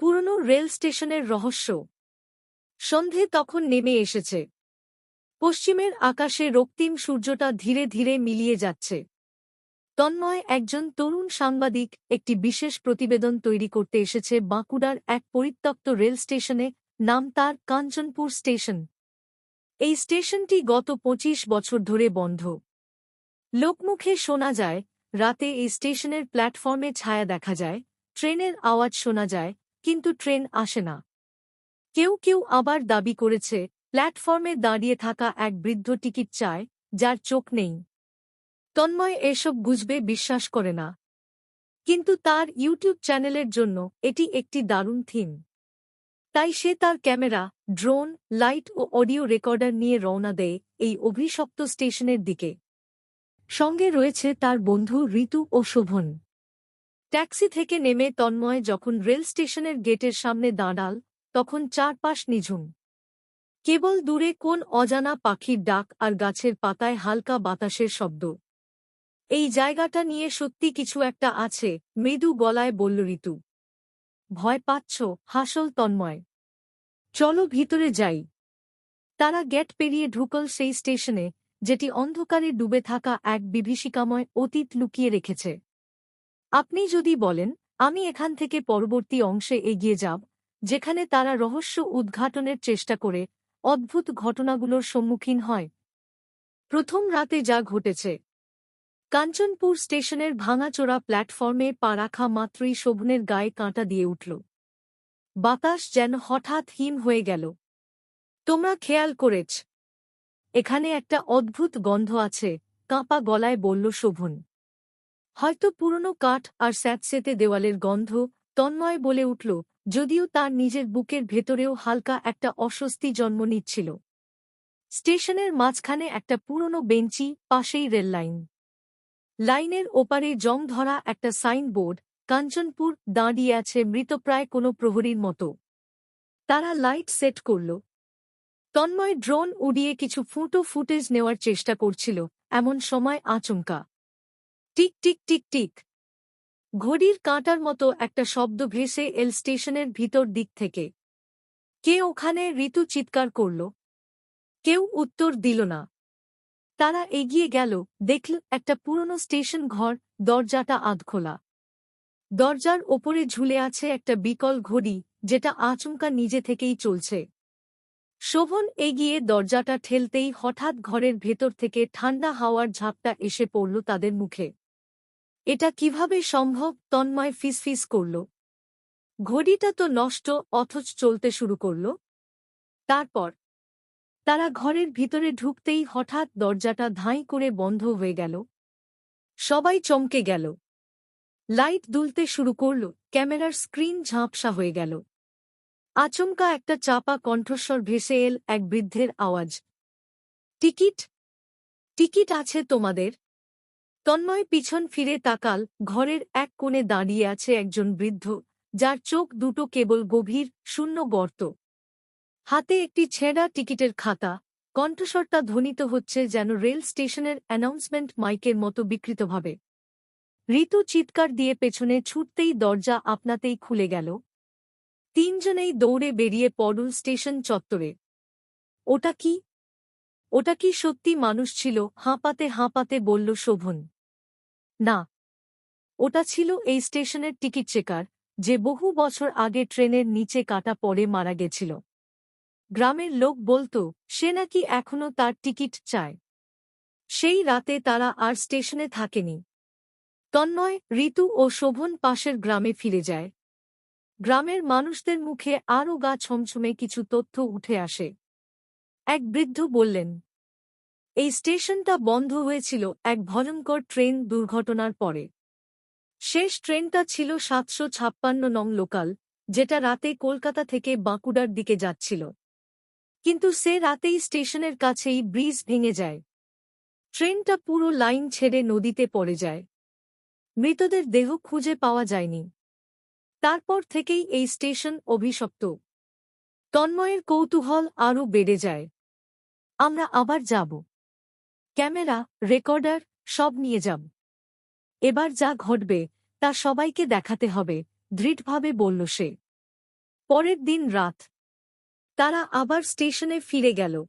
পুরনো রেল স্টেশনের রহস্য। সন্ধে তখন নেমে এসেছে। পশ্চিমের আকাশে রক্তিম সূর্যটা ধীরে ধীরে মিলিয়ে যাচ্ছে। তন্ময় একজন তরুণ সাংবাদিক একটি বিশেষ প্রতিবেদন তৈরি করতে এসেছে বাঁকুড়ার এক পরিত্যক্ত রেল স্টেশনে, নাম তার কাঞ্চনপুর স্টেশন। এই স্টেশনটি গত পঁচিশ বছর ধরে বন্ধ। লোকমুখে শোনা যায়, রাতে এই স্টেশনের প্ল্যাটফর্মে ছায়া দেখা যায়, ট্রেনের আওয়াজ শোনা যায় কিন্তু ট্রেন আসে না। কেউ কেউ আবার দাবি করেছে, প্ল্যাটফর্মে দাঁড়িয়ে থাকা এক বৃদ্ধ টিকিট চায়, যার চোখ নেই। তন্ময় এসব বুঝবে বিশ্বাস করে না। কিন্তু তার ইউটিউব চ্যানেলের জন্য এটি একটি দারুণ থিম। তাই সে তার ক্যামেরা, ড্রোন, লাইট ও অডিও রেকর্ডার নিয়ে রওনা দেয় এই অভিশপ্ত স্টেশনের দিকে। সঙ্গে রয়েছে তার বন্ধু ঋতু ও শোভন। ট্যাক্সি থেকে নেমে তন্ময় যখন রেল স্টেশনের গেটের সামনে দাঁড়াল, তখন চারপাশ নিঝুম। কেবল দূরে কোন অজানা পাখির ডাক আর গাছের পাতায় হালকা বাতাসের শব্দ। এই জায়গাটা নিয়ে সত্যি কিছু একটা আছে, মৃদু গলায় বলল ঋতু। ভয় পাচ্ছ, হাসল তন্ময়। চলো ভিতরে যাই। তারা গেট পেরিয়ে ঢুকল সেই স্টেশনে, যেটি অন্ধকারে ডুবে থাকা এক বিভীষিকাময় অতীত লুকিয়ে রেখেছে। আপনি যদি বলেন, আমি এখান থেকে পরবর্তী অংশে এগিয়ে যাব, যেখানে তারা রহস্য উদ্ঘাটনের চেষ্টা করে, অদ্ভুত ঘটনাগুলোর সম্মুখীন হয়। প্রথম রাতে যা ঘটেছে। কাঞ্চনপুর স্টেশনের ভাঙাচোরা প্ল্যাটফর্মে পা রাখা মাত্রই শোভনের গায়ে কাঁটা দিয়ে উঠল। বাতাস যেন হঠাৎ হিম হয়ে গেল। তোমরা খেয়াল করেছ, এখানে একটা অদ্ভুত গন্ধ আছে, কাঁপা গলায় বলল শোভন। হয়তো পুরনো কাঠ আর স্যাঁতসেতে দেওয়ালের গন্ধ তন্ময় বলে উঠল, যদিও তার নিজের বুকের ভেতরেও হালকা একটা অস্বস্তি জন্ম নিচ্ছিল। স্টেশনের মাঝখানে একটা পুরনো বেঞ্চি, পাশেই রেললাইন লাইনের ওপারে জং ধরা একটা সাইনবোর্ড, কাঞ্চনপুর দাঁড়িয়ে আছে মৃতপ্রায় কোনো প্রহরীর মতো। তারা লাইট সেট করল। তন্ময় ড্রোন উড়িয়ে কিছু ফুটো ফুটেজ নেওয়ার চেষ্টা করছিল, এমন সময় আচমকা। টিক টিক টিক টিক। ঘড়ির কাঁটার মতো একটা শব্দ ভেসে এল স্টেশনের ভিতর দিক থেকে। কে ওখানে ঋতু চিৎকার করল? কেউ উত্তর দিল না। তারা এগিয়ে গেল, দেখল একটা পুরনো স্টেশন ঘর, দরজাটা আধখোলা। দরজার ওপরে ঝুলে আছে একটা বিকল ঘড়ি, যেটা আচমকা নিজে থেকেই চলছে। শোভন এগিয়ে দরজাটা ঠেলতেই হঠাৎ ঘরের ভেতর থেকে ঠান্ডা হাওয়ার ঝাপটা এসে পড়ল তাদের মুখে। এটা কীভাবে সম্ভব? তন্ময় ফিসফিস করল। ঘড়িটা তো নষ্ট, অথচ চলতে শুরু করল। তারপর তারা ঘরের ভিতরে ঢুকতেই হঠাৎ দরজাটা ধাঁই করে বন্ধ হয়ে গেল। সবাই চমকে গেল। লাইট দুলতে শুরু করল, ক্যামেরার স্ক্রিন ঝাঁপসা হয়ে গেল। আচমকা একটা চাপা কণ্ঠস্বর ভেসে এল এক বৃদ্ধের আওয়াজ। টিকিট? টিকিট আছে তোমাদের? তন্ময় পিছন ফিরে তাকাল, ঘরের এক কোণে দাঁড়িয়ে আছে একজন বৃদ্ধ, যার চোখ দুটো কেবল গভীর, শূন্য গর্ত। হাতে একটি ছেঁড়া টিকিটের খাতা, কণ্ঠস্বরটা ধ্বনিত হচ্ছে যেন রেল স্টেশনের অ্যানাউন্সমেন্ট মাইকের মতো বিকৃতভাবে। ঋতু চিৎকার দিয়ে পেছনে ছুটতেই দরজা আপনাতেই খুলে গেল। তিনজনেই দৌড়ে বেরিয়ে পড়ল স্টেশন চত্বরে। ওটা কি? ওটা কি সত্যি মানুষ ছিল? হাঁপাতে হাঁপাতে বলল শোভন। না। ওটা ছিল এই স্টেশনের টিকিট চেকার, যে বহু বছর আগে ট্রেনের নিচে কাটা পড়ে মারা গেছিল। গ্রামের লোক বলতো, সে নাকি এখনও তার টিকিট চায়। সেই রাতে তারা আর স্টেশনে থাকেনি। তন্ময়, ঋতু ও শোভন পাশের গ্রামে ফিরে যায়। গ্রামের মানুষদের মুখে আরও গা ছমছমে কিছু তথ্য উঠে আসে। এক বৃদ্ধ বললেন এই স্টেশনটা বন্ধ হয়েছিল এক ভয়ঙ্কর ট্রেন দুর্ঘটনার পরে। শেষ ট্রেনটা ছিল সাতশো ছাপ্পান্ন নং লোকাল, যেটা রাতে কলকাতা থেকে বাঁকুড়ার দিকে যাচ্ছিল। কিন্তু সে রাতেই স্টেশনের কাছেই ব্রিজ ভেঙে যায়। ট্রেনটা পুরো লাইন ছেড়ে নদীতে পড়ে যায়। মৃতদের দেহ খুঁজে পাওয়া যায়নি। তারপর থেকেই এই স্টেশন অভিশপ্ত। তন্ময়ের কৌতূহল আরও বেড়ে যায়। আমরা আবার যাব। ক্যামেরা, রেকর্ডার, সব নিয়ে যাব এবার যা ঘটবে, তা সবাইকে দেখাতে হবে, দৃঢ়ভাবে বলল সে। পরের দিন রাত। তারা আবার স্টেশনে ফিরে গেল।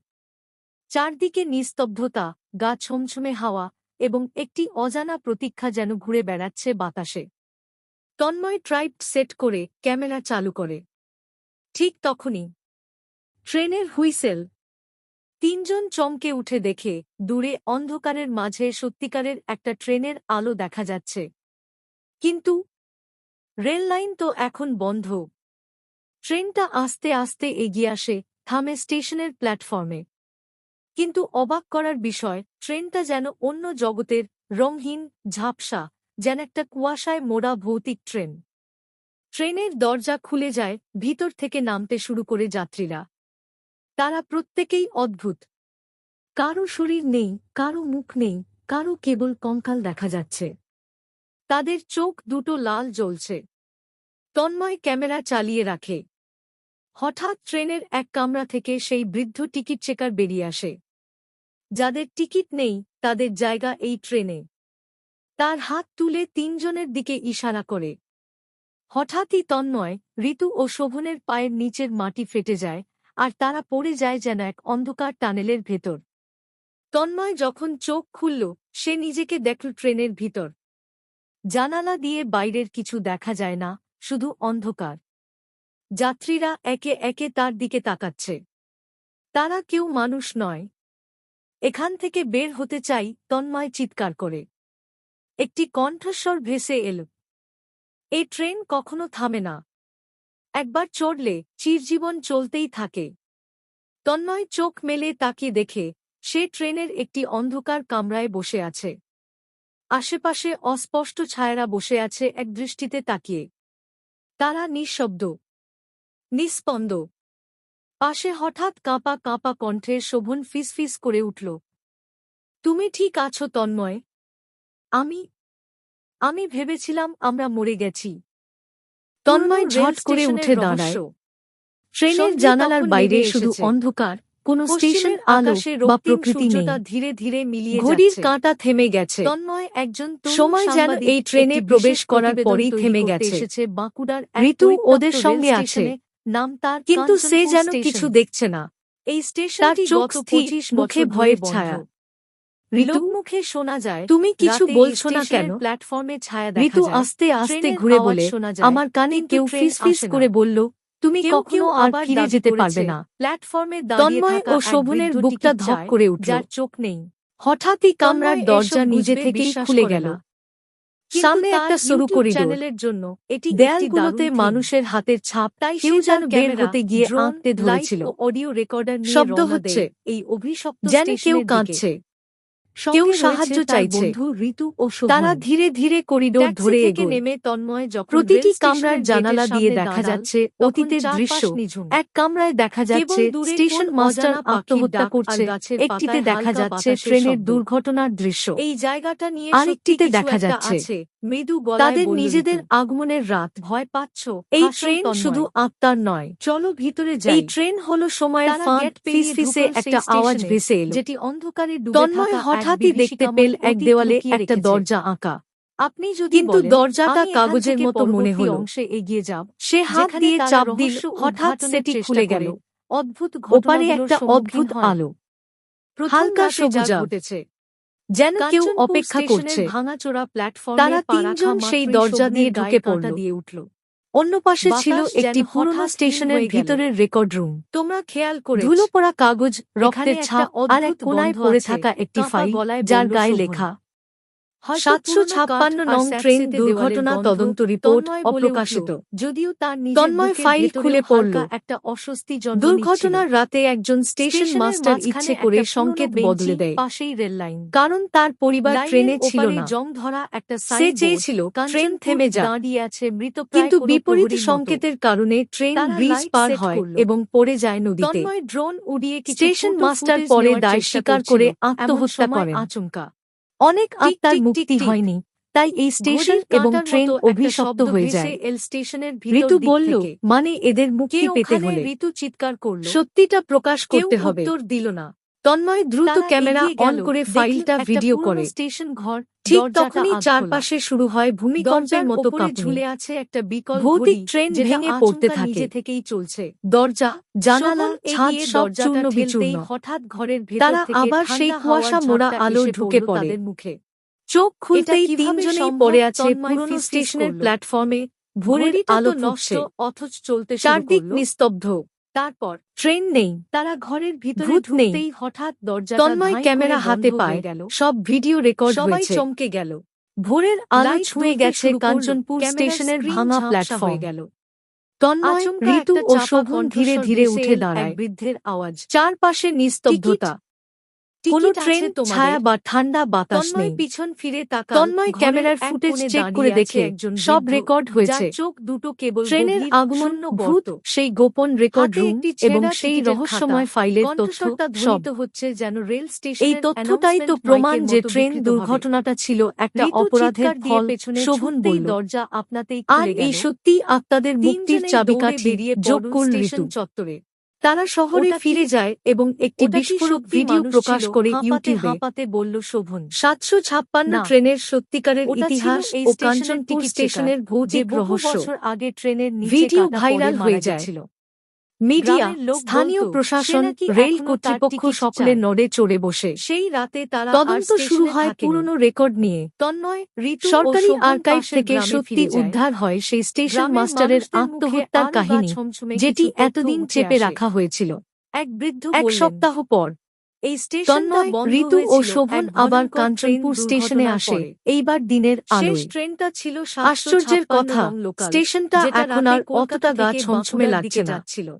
চারদিকে নিস্তব্ধতা, গা ছমছমে হাওয়া এবং একটি অজানা প্রতীক্ষা যেন ঘুরে বেড়াচ্ছে বাতাসে। তন্ময় ট্রাইপ সেট করে ক্যামেরা চালু করে। ঠিক তখনই। ট্রেনের হুইসেল তিনজন চমকে উঠে দেখে দূরে অন্ধকারের মাঝে সত্যিকারের একটা ট্রেনের আলো দেখা যাচ্ছে। কিন্তু রেল লাইন তো এখন বন্ধ। ট্রেনটা আস্তে আস্তে এগিয়ে আসে থামে স্টেশনের প্ল্যাটফর্মে। কিন্তু অবাক করার বিষয়, ট্রেনটা যেন অন্য জগতের রঙহীন ঝাপসা, যেন একটা কুয়াশায় মোড়া ভৌতিক ট্রেন। ট্রেনের দরজা খুলে যায়, ভিতর থেকে নামতে শুরু করে যাত্রীরা। তারা প্রত্যেকেই অদ্ভুত। কারও শরীর নেই, কারও মুখ নেই, কারও কেবল কঙ্কাল দেখা যাচ্ছে। তাদের চোখ দুটো লাল জ্বলছে। তন্ময় ক্যামেরা চালিয়ে রাখে। হঠাৎ ট্রেনের এক কামরা থেকে সেই বৃদ্ধ টিকিট চেকার বেরিয়ে আসে। যাদের টিকিট নেই, তাদের জায়গা এই ট্রেনে। তার হাত তুলে তিনজনের দিকে ইশারা করে। হঠাৎই তন্ময়, ঋতু ও শোভনের পায়ের নিচের মাটি ফেটে যায় আর তারা পড়ে যায় যেন এক অন্ধকার টানেলের ভেতর। তন্ময় যখন চোখ খুলল, সে নিজেকে দেখল ট্রেনের ভিতর। জানালা দিয়ে বাইরের কিছু দেখা যায় না, শুধু অন্ধকার। যাত্রীরা একে একে তার দিকে তাকাচ্ছে। তারা কেউ মানুষ নয়। এখান থেকে বের হতে চাই তন্ময় চিৎকার করে। একটি কণ্ঠস্বর ভেসে এল। এ ট্রেন কখনো থামে না। একবার চড়লে চিরজীবন চলতেই থাকে। তন্ময় চোখ মেলে তাকিয়ে দেখে, সে ট্রেনের একটি অন্ধকার কামরায় বসে আছে। আশেপাশে অস্পষ্ট ছায়ারা বসে আছে এক দৃষ্টিতে তাকিয়ে। তারা নিঃশব্দ, নিস্পন্দ। পাশে হঠাৎ কাঁপা কাঁপা কণ্ঠে শোভন ফিসফিস করে উঠল, তুমি ঠিক আছো তন্ময়? আমি আমি ভেবেছিলাম আমরা মরে গেছি। তন্ময় ঝট করে উঠে দাঁড়ায়। ট্রেনের জানালার বাইরে শুধু অন্ধকার কোন স্টেশন আলো বা প্রকৃতি নেই। ধীরে ধীরে মিলিয়ে ঘড়ির কাঁটা থেমে গেছে। তন্ময় একজন সময় যেন এই ট্রেনে প্রবেশ করার পরেই থেমে গেছে। এসেছে। বাঁকুড়ার ঋতু ওদের সঙ্গে আছে। নাম তার কিন্তু সে যেন কিছু দেখছে না। এই স্টেশন চোখ স্থির মুখে ভয়ের ছায়া। ঋতু? মুখে শোনা যায় তুমি কিছু বলছো না কেন? প্ল্যাটফর্মে ছায়া ঋতু আস্তে আস্তে ঘুরে বলে আমার কানে কেউ ফিস ফিস করে বলল তুমি কখনো আর ফিরে যেতে পারবে না। প্ল্যাটফর্মে তন্ময় ও শোভনের বুকটা ধক করে উঠল। যার চোখ নেই। হঠাৎই কামরার দরজা নিজে থেকেই খুলে গেল। সামনে একটা সরু করিডোর। জন্য এটি দেয়ালগুলোতে মানুষের হাতের ছাপ তাই কেউ যেন বের হতে গিয়ে আঁকতে ধরেছিল। অডিও রেকর্ডার শব্দ হচ্ছে এই অভিশপ্ত যেন কেউ কাঁদছে। কেউ সাহায্য চাইছে। ঋতু ও তারা ধীরে ধীরে করিডোর ধরে নেমে তন্ময় যখন প্রতিটি কামরার জানালা দিয়ে দেখা যাচ্ছে অতীতের দৃশ্য। এক কামরায় দেখা যাচ্ছে স্টেশন মাস্টার আত্মহত্যা করছে। একটিতে দেখা যাচ্ছে ট্রেনের দুর্ঘটনার দৃশ্য। এই জায়গাটা নিয়ে আরেকটিতে দেখা যাচ্ছে। মৃদু তাদের নিজেদের আগমনের রাত। ভয় পাচ্ছ এই ট্রেন শুধু আত্মার নয়। চলো ভিতরে যাই। এই ট্রেন হলো সময়ের ফাঁদ। ফিসফিসে একটা আওয়াজ ভেসে এলো। যেটি অন্ধকারে তন্ময় হঠাৎই দেখতে পেল এক দেওয়ালে একটা দরজা আঁকা। আপনি যদি কিন্তু দরজাটা কাগজের মতো মনে হল। অংশে এগিয়ে যাব। সে হাত দিয়ে চাপ দিল হঠাৎ সেটি খুলে গেল। অদ্ভুত ওপারে একটা অদ্ভুত আলো। হালকা সবুজা উঠেছে যেন কেউ অপেক্ষা করছে। ভাঙাচোরা প্ল্যাটফর্ম তারা তিনজন সেই দরজা দিয়ে ঢুকে পড়ল। দিয়ে উঠল। অন্য পাশে ছিল একটি পুরনো স্টেশনের ভিতরের রেকর্ড রুম তোমরা খেয়াল করে ধুলো পড়া কাগজ রক্তের ছাপ আর এক কোনায় পড়ে থাকা একটি ফাইল যার গায়ে লেখা সাতশো ছাপ্পান্ন নং ট্রেন দুর্ঘটনা তদন্ত রিপোর্ট অপ্রকাশিত। যদিও তার তন্ময় ফাইল খুলে পড়ল। একটা অস্বস্তি দুর্ঘটনার রাতে একজন স্টেশন মাস্টার ইচ্ছে করে সংকেত বদলে দেয়। পাশেই রেল লাইন। কারণ তার পরিবার ট্রেনে ছিল না। জং ধরা একটা সে চেয়েছিল ট্রেন থেমে যা দাঁড়িয়ে আছে মৃত কিন্তু বিপরীত সংকেতের কারণে ট্রেন ব্রিজ পার হয় এবং পড়ে যায় নদীতে। ড্রোন উড়িয়ে স্টেশন মাস্টার পরে দায় স্বীকার করে আত্মহত্যা করে আচমকা অনেক আত্মার মুক্তি হয়নি তাই এই স্টেশন এবং ট্রেন অভিশপ্ত হয়ে যায়। ঋতু বলল মানে এদের মুক্তি পেতে হলে। ঋতু চিৎকার করল। সত্যিটা প্রকাশ করতে হবে। উত্তর দিল না। তন্ময় দ্রুত ক্যামেরা অন করে ফাইলটা ভিডিও করে। স্টেশন ঘর ঠিক তখনই চারপাশে শুরু হয় ভূমিকম্পের মতো ঝুলে আছে একটা বিকল ভৌতিক ট্রেন ভেঙে পড়তে থাকে। নিজে থেকেই চলছে। দরজা জানালা ছাদ সব চূর্ণ বিচূর্ণ। হঠাৎ ঘরের ভেতর তারা আবার সেই কুয়াশা মোড়া আলো ঢুকে পড়ে। মুখে। চোখ খুলতেই তিনজনেই পড়ে আছে পুরনো স্টেশনের প্ল্যাটফর্মে। ভোরের আলো নষ্ট অথচ চলতে চারদিক নিস্তব্ধ। তারপর ট্রেন নেই। তারা ঘরের ভিতরে ভূত ঢুকতেই হঠাৎ দরজা তন্ময় ক্যামেরা হাতে পায়। গেল। সব ভিডিও রেকর্ড সবাই চমকে গেল। ভোরের আলো ছুঁয়ে গেছে কাঞ্চনপুর স্টেশনের ভাঙা প্ল্যাটফর্ম। গেল। তন্ময় ঋতু ও শোভন ধীরে ধীরে উঠে দাঁড়ায়। বৃদ্ধের আওয়াজ। চারপাশে নিস্তব্ধতা। কোনো ট্রেন ছায়া বা ঠান্ডা বাতাস নেই। পিছন ফিরে তাকাল তন্ময় ক্যামেরার ফুটেজ চেক করে দেখে একজন সব রেকর্ড হয়েছে। চোখ দুটো কেবল ট্রেনের আগমন ভূত সেই গোপন রেকর্ড রুম এবং সেই রহস্যময় ফাইলের তথ্য সব। হচ্ছে যেন রেল স্টেশন এই তথ্যটাই তো প্রমাণ যে ট্রেন দুর্ঘটনাটা ছিল একটা অপরাধের ফল পেছনে শোভন বলল দরজা আপনাতেই আর এই। সত্যি আত্মাদের মুক্তির চাবিকাঠি বেরিয়ে যোগ করল চত্বরে। তারা শহরে ফিরে যায় এবং একটি বিস্ফোরক ভিডিও প্রকাশ করে ইউটিউবে। হাঁপাতে বলল শোভন। সাতশো ছাপ্পান্ন ট্রেনের সত্যিকারের ইতিহাস এই ও স্টেশনের কাঞ্চনপুর স্টেশনের ভৌজিক রহস্য। আগে ট্রেনের ভিডিও ভাইরাল হয়ে যায়। মিডিয়া স্থানীয় প্রশাসন রেল কর্তৃপক্ষ সকলে নড়ে চড়ে বসে। সেই রাতে তারা তদন্ত শুরু হয়। পুরনো রেকর্ড নিয়ে। তন্ময় সরকারি আর্কাইভ থেকে সত্যি উদ্ধার হয় সেই স্টেশন মাস্টারের আত্মহত্যার কাহিনী যেটি এতদিন চেপে রাখা হয়েছিল। এক বৃদ্ধ এক সপ্তাহ পর এই বন্ধ ঋতু ও শোভন আবার কাঞ্চনপুর স্টেশনে আসে। এইবার দিনের শেষ আলোয়। ট্রেনটা ছিল আশ্চর্যের কথা স্টেশনটা এখন আর অতটা গা ছমছমে লাগছে না। ছিল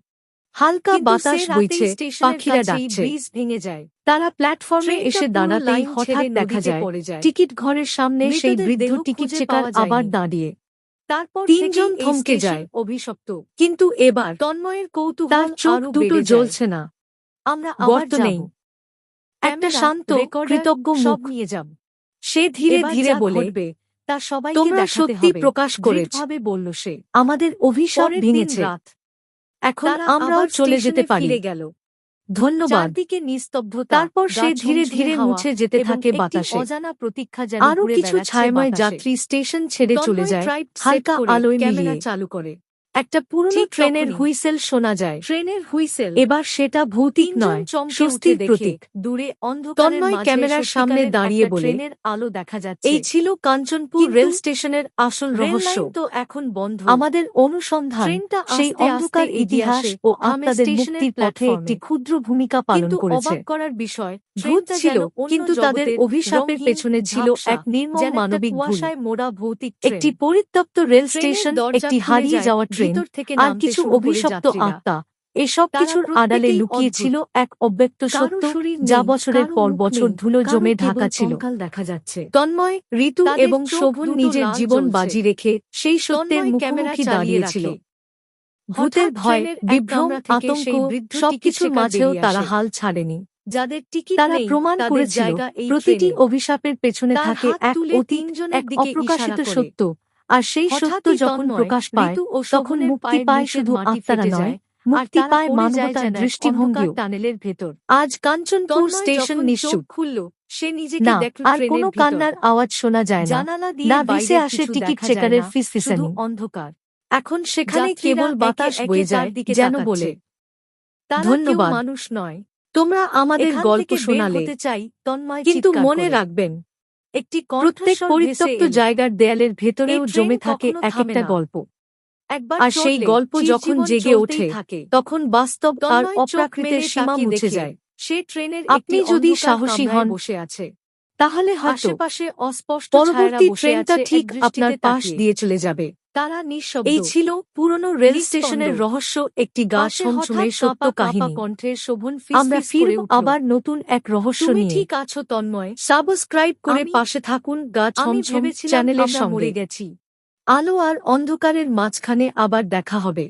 হালকা বাতাস বইছে পাখিরা ডাকছে। ভেঙে যায়। তারা প্ল্যাটফর্মে এসে দাঁড়াতেই হঠাৎ দেখা যায় টিকিট ঘরের সামনে সেই বৃদ্ধ টিকিট চেকার আবার দাঁড়িয়ে। তারপর তিনজন থমকে যায়। অভিশপ্ত। কিন্তু এবার তন্ময়ের কৌতূহল তার চোখ দুটো জ্বলছে না। আমরা আবার নেই। একটা শান্ত কৃতজ্ঞ মুখ। নিয়ে যাব সে ধীরে ধীরে বলে তা সবাইকে তোমরা সত্যি প্রকাশ করেছ। বলল সে। আমাদের অভিশাপ ভেঙেছে। এখন তারা আমরাও চলে যেতে পারি। গেল। ধন্যবাদ। চারদিকে নিস্তব্ধতা তারপর সে ধীরে ধীরে মুছে যেতে থাকে বাতাসে। অজানা প্রতীক্ষা যেন আরও কিছু ছায়াময় যাত্রী স্টেশন ছেড়ে চলে যায়। হালকা আলোয় ক্যামেরা মিলিয়ে। চালু করে। একটা পুরনো ট্রেনের হুইসেল শোনা যায়। ট্রেনের হুইসেল এবার সেটা ভৌতিক নয় স্বস্তির প্রতীক। দূরে তন্ময় ক্যামেরার সামনে দাঁড়িয়ে বলে, ট্রেনের আলো দেখা যাচ্ছে। এই ছিল কাঞ্চনপুর রেল স্টেশনের আসল রহস্য। তো এখন বন্ধ। আমাদের অনুসন্ধান ট্রেনটা সেই অন্ধকার ইতিহাস ও আত্মাদের স্টেশনের মুক্তির পথে একটি ক্ষুদ্র ভূমিকা পালন করেছে অবাক করার বিষয় ভূত ছিল কিন্তু তাদের অভিশাপের পেছনে ছিল এক নির্মম মানবিক ভুল। মোড়া ভৌতিক একটি পরিত্যক্ত রেল স্টেশন একটি হারিয়ে যাওয়া ট্রেন। থেকে আর কিছু অভিশপ্ত আত্মা। এসব কিছুর আড়ালে প্রত্যেকেই লুকিয়ে ছিল এক অব্যক্ত সত্য যা বছরের পর বছর ধুলো জমে ঢাকা ছিল। দেখা যাচ্ছে। তন্ময় ঋতু এবং শোভন নিজের জীবন বাজি রেখে সেই সত্যের মুখোমুখি দাঁড়িয়েছিল ভূতের ভয় বিভ্রম আতঙ্ক সবকিছুর মাঝেও তারা হাল ছাড়েনি। যাদের টিকিট তারা প্রমাণ করেছিল জায়গা প্রতিটি অভিশাপের পেছনে থাকে এক অতীত এক অপ্রকাশিত সত্য। আর সেই সত্য যখন প্রকাশ পায় তখন মুক্তি পায় শুধু আত্মারা নয় মুক্তি পায় মানবতার দৃষ্টিভঙ্গিও। টানেলের ভেতর। আজ কাঞ্চনপুর স্টেশন নিশ্চুপ খুলল সে নিজেকে দেখল আর কোনো কান্নার আওয়াজ শোনা যায় না। জানালা দিয়ে না ভেসে আসে টিকিট চেকারের ফিসফিসানি অন্ধকার। এখন সেখানে কেবল বাতাস বয়ে যায় যেন বলে ধন্যবাদ। মানুষ নয়। তোমরা আমাদের গল্প শোনালে। চাই তন্ময় কিন্তু মনে রাখবেন একটি প্রত্যেক পরিত্যক্ত জায়গার দেয়ালের ভেতরেও জমে থাকে এক একটা গল্প। একবার আর সেই গল্প যখন জেগে ওঠে, থাকে। তখন বাস্তব আর অপ্রাকৃতের সীমা মুছে যায়। সে ট্রেনের আপনি যদি সাহসী হন, বসে আছে। তাহলে হয়তো পাশে অস্পষ্ট ছায়ারা পরবর্তী ট্রেনটা ঠিক আপনার পাশ দিয়ে চলে যাবে। তারা নিঃশব্দ। এই ছিল পুরনো রেল স্টেশনের রহস্য একটি গা ছমছমে সত্য কাহিনী। কণ্ঠের শোভন আমরা ফিরব আবার নতুন এক রহস্য নিয়ে। ঠিক আছো তন্ময়। সাবস্ক্রাইব করে পাশে থাকুন গা ছমছম চ্যানেলের সঙ্গে। গেছি। আলো আর অন্ধকারের মাঝখানে আবার দেখা হবে।